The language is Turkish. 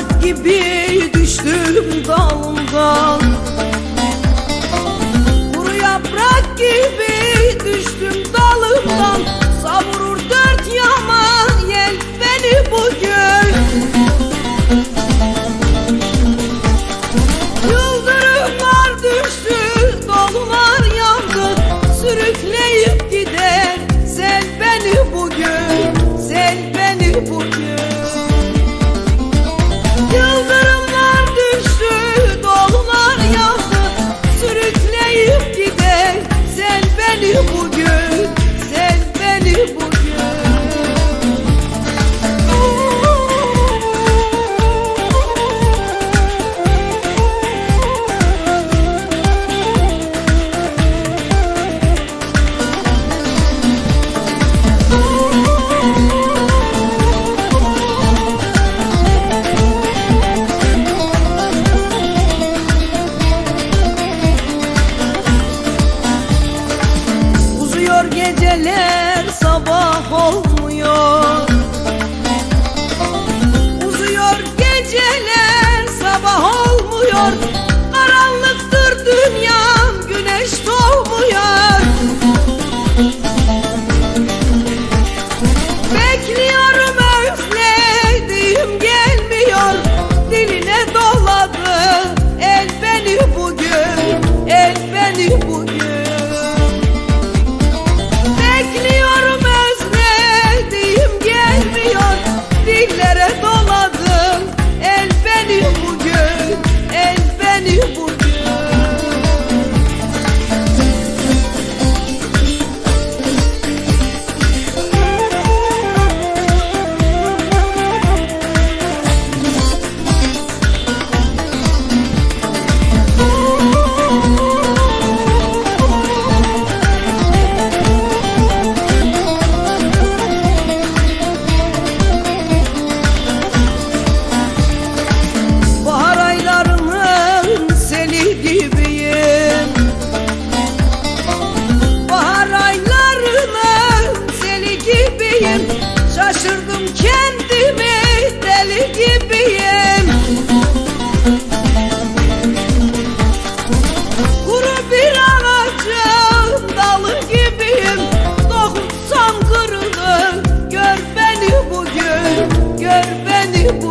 Toprak gibi düştüm daldan Kuru yaprak gibi Geceler sabah olmuyor. kendimi deli gibiyim. Kuru bir ağacın dalı gibiyim. Dokunsam kırılır Gör beni bugün, gör beni